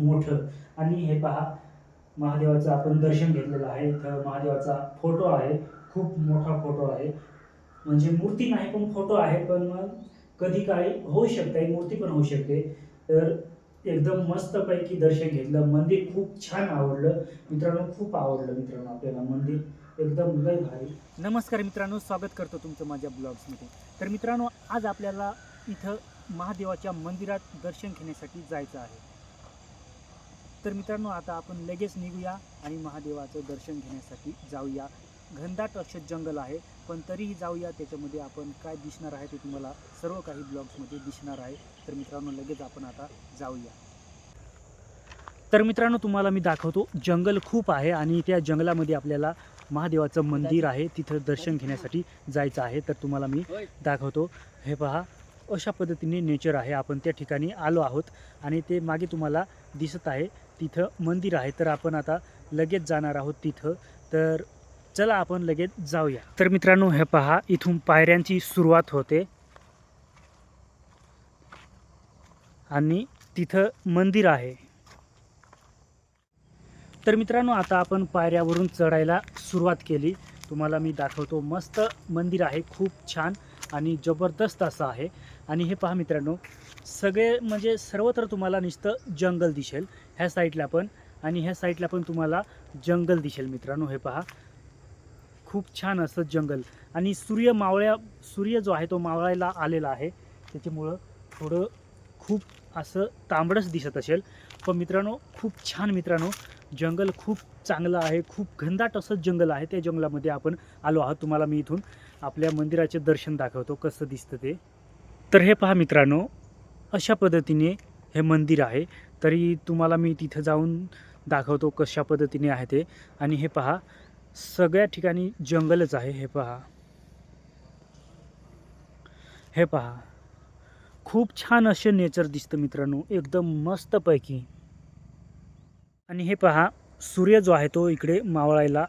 मोठं. आणि हे पहा महादेवाचं आपण दर्शन घेतलेलं आहे. इथं महादेवाचा फोटो आहे. खूप मोठा फोटो आहे. म्हणजे मूर्ती नाही पण फोटो आहे. पण मग कधी काही होऊ शकते. मूर्ती पण होऊ शकते. तर एकदम मस्तपैकी दर्शन घेतलं. मंदिर खूप छान आवडलं. मित्रांनो खूप आवडलं मित्रांनो आपल्याला मंदिर. एकदम लय भारी. नमस्कार मित्रांनो स्वागत करतो तुमचं माझ्या ब्लॉग्समध्ये. तर मित्रांनो आज आपल्याला इथं महादेवाच्या मंदिरात दर्शन घेण्यासाठी जायचं आहे. तर मित्रांनो आता आपण लगेच निघूया आणि महादेवाचं दर्शन घेण्यासाठी जाऊया. घनदाट असं जंगल आहे पण तरीही जाऊया. त्याच्यामध्ये आपण काय दिसणार आहे ते तुम्हाला सर्व काही ब्लॉग्समध्ये दिसणार आहे. तर मित्रांनो लगेच आपण आता जाऊया. तर मित्रांनो तुम्हाला मी दाखवतो जंगल खूप आहे आणि त्या जंगलामध्ये आपल्याला महादेवाचं मंदिर आहे. तिथं दर्शन घेण्यासाठी जायचं आहे. तर तुम्हाला मी दाखवतो. हे पहा अशा पद्धतीने नेचर आहे. आपण त्या ठिकाणी आलो आहोत आणि ते मागे तुम्हाला दिसत आहे. तिथं मंदिर आहे. तर आपण आता लगेच जाणार आहोत तिथं. तर चला आपण लगेच जाऊया. तर मित्रांनो हे पहा इथून पायऱ्यांची सुरुवात होते. आणि तिथं मंदिर आहे. तर मित्रांनो आता आपण पायऱ्यावरून चढायला सुरुवात केली. तुम्हाला मी दाखवतो मस्त मंदिर आहे खूप छान आणि जबरदस्त असं आहे. आणि हे पहा मित्रांनो सगळे म्हणजे सर्वत्र तुम्हाला नुसतं जंगल दिसेल. ह्या साईडला पण आणि ह्या साईडला पण तुम्हाला जंगल दिसेल मित्रांनो हे पहा. खूप छान असं जंगल. आणि सूर्य मावळ्या सूर्य जो आहे तो मावळायला आलेला आहे. त्याच्यामुळं थोडं खूप असं तांबडंच दिसत असेल. पण मित्रांनो खूप छान मित्रांनो जंगल खूप चांगलं आहे. खूप घनदाट असं जंगल आहे. त्या जंगलामध्ये आपण आलो आहोत. तुम्हाला मी इथून आपल्या मंदिराचे दर्शन दाखवतो. कसं दिसतं ते. तर हे पहा मित्रांनो अशा पद्धतीने हे मंदिर आहे. तरी तुम्हाला मी तिथं जाऊन दाखवतो कशा पद्धतीने आहे ते. आणि हे पहा सगळ्या ठिकाणी जंगलच आहे हे पहा. हे पहा खूप छान असे नेचर दिसतं मित्रांनो एकदम मस्तपैकी. आणि हे पहा सूर्य जो आहे तो इकडे मावळायला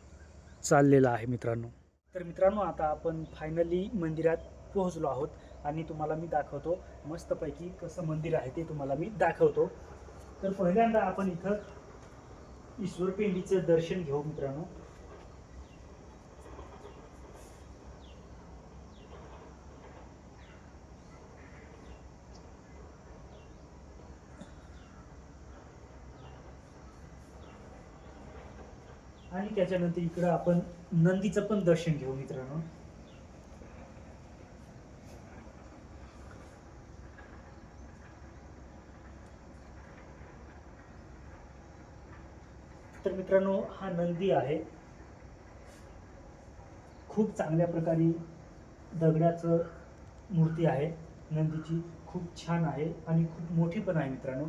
चाललेला आहे मित्रांनो. तर मित्रांनो आता आपण फायनली मंदिरात पोहोचलो आहोत आणि तुम्हाला मी दाखवतो मस्तपैकी कसं मंदिर आहे ते तुम्हाला मी दाखवतो. तर पहिल्यांदा आपण इथं ईश्वरपिंडीचं दर्शन घेऊ मित्रांनो. आणि त्याच्यानंतर इकडं आपण नंदीचं पण दर्शन घेऊ मित्रांनो. तर मित्रांनो हा नंदी आहे. खूप चांगल्या प्रकारे दगडाचं मूर्ती आहे. नंदीची खूप छान आहे आणि खूप मोठी पण आहे मित्रांनो.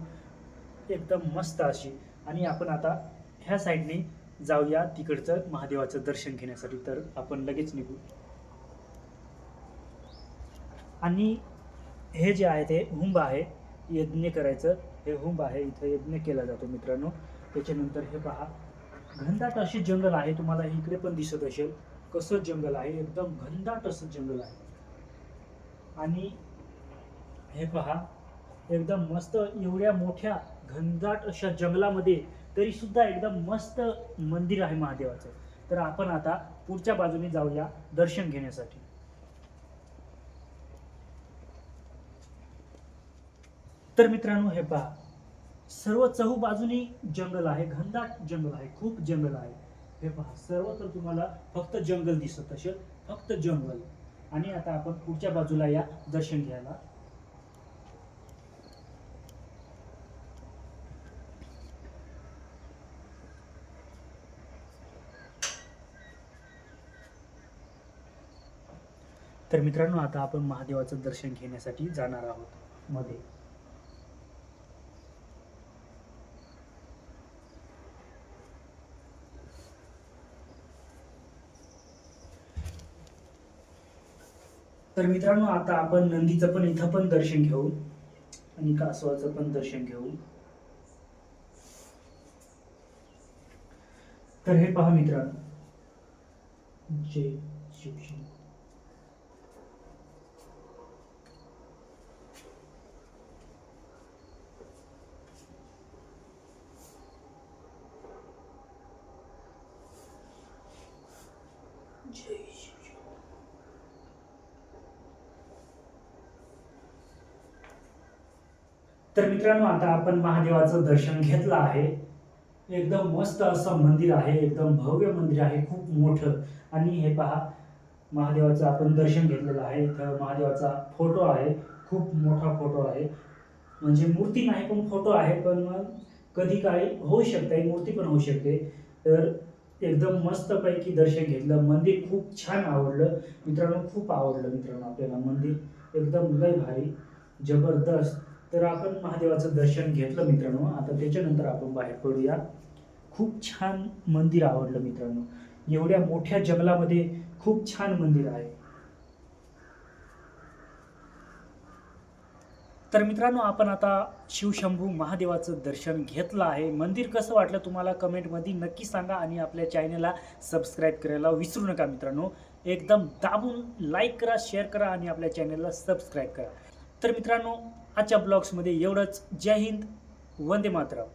एकदम मस्त अशी. आणि आपण आता ह्या साईडने जाऊया तिकडचं महादेवाचं दर्शन घेण्यासाठी. तर आपण लगेच निघू. आणि हे जे आहे ते हुंब आहे. यज्ञ करायचं. हे हुंब आहे. इथं यज्ञ केला जातो मित्रांनो. त्याच्यानंतर हे पहा. घनदाट अशी जंगल आहे तुम्हाला इकडे पण दिसत असेल. कसं जंगल आहे? एकदम घनदाट असं जंगल आहे. आणि हे पहा एकदम मस्त एवढ्या मोठ्या घनदाट अशा जंगलामध्ये तरी सुद्धा एकदम मस्त मंदिर आहे महादेवाचं. तर आपण आता पुढच्या बाजूने जाऊया दर्शन घेण्यासाठी. तर मित्रांनो हे पहा. सर्व चहू बाजूनी जंगल आहे घनदाट जंगल आहे खूप जंगल आहे. हे पहा सर्वत्र तुम्हाला फक्त जंगल दिसत असेल फक्त जंगल. आणि आता आपण पुढच्या बाजूला या दर्शन घ्यायला. तर मित्रांनो आता आपण महादेवाचं दर्शन घेण्यासाठी जाणार आहोत मध्ये. तर मित्रांनो आता आपण नंदीचं पण इथं पण दर्शन घेऊ. आणि कासवाचं पण दर्शन घेऊ. तर हे पहा मित्रांनो. जय शिवशी जय श्री तर मित्रांनो आता आपण महादेवाचं दर्शन घेतलं आहे. एकदम मस्त असं मंदिर आहे एकदम भव्य मंदिर आहे खूप मोठं. आणि हे पहा महादेवाचं आपण दर्शन घेतलेलं आहे. इथं महादेवाचा फोटो आहे खूप मोठा फोटो आहे. म्हणजे मूर्ती नाही पण फोटो आहे पण मग कधी काही होऊ शकते मूर्ती पण होऊ शकते. तर एकदम मस्तपैकी दर्शन घेतलं. मंदिर खूप छान आवडलं. मित्रांनो खूप आवडलं मित्रांनो आपल्याला. मंदिर एकदम लय भारी जबरदस्त. तर आपण महादेवाचं दर्शन घेतलं मित्रांनो. आता त्याच्यानंतर आपण बाहेर पडूया. खूप छान मंदिर आवडलं मित्रांनो. एवढ्या मोठ्या जंगलामध्ये खूप छान मंदिर आहे. तर मित्रांनो आपण आता शिवशंभू महादेवाचं दर्शन घेतलं आहे. मंदिर कसं वाटलं तुम्हाला कमेंटमध्ये नक्की सांगा आणि आपल्या चॅनलला सबस्क्राईब करायला विसरू नका मित्रांनो. एकदम दाबून लाईक करा शेअर करा आणि आपल्या चॅनलला सबस्क्राईब करा. तर मित्रांनो आजच्या ब्लॉग्समध्ये एवढंच. जय हिंद. वंदे मातरम.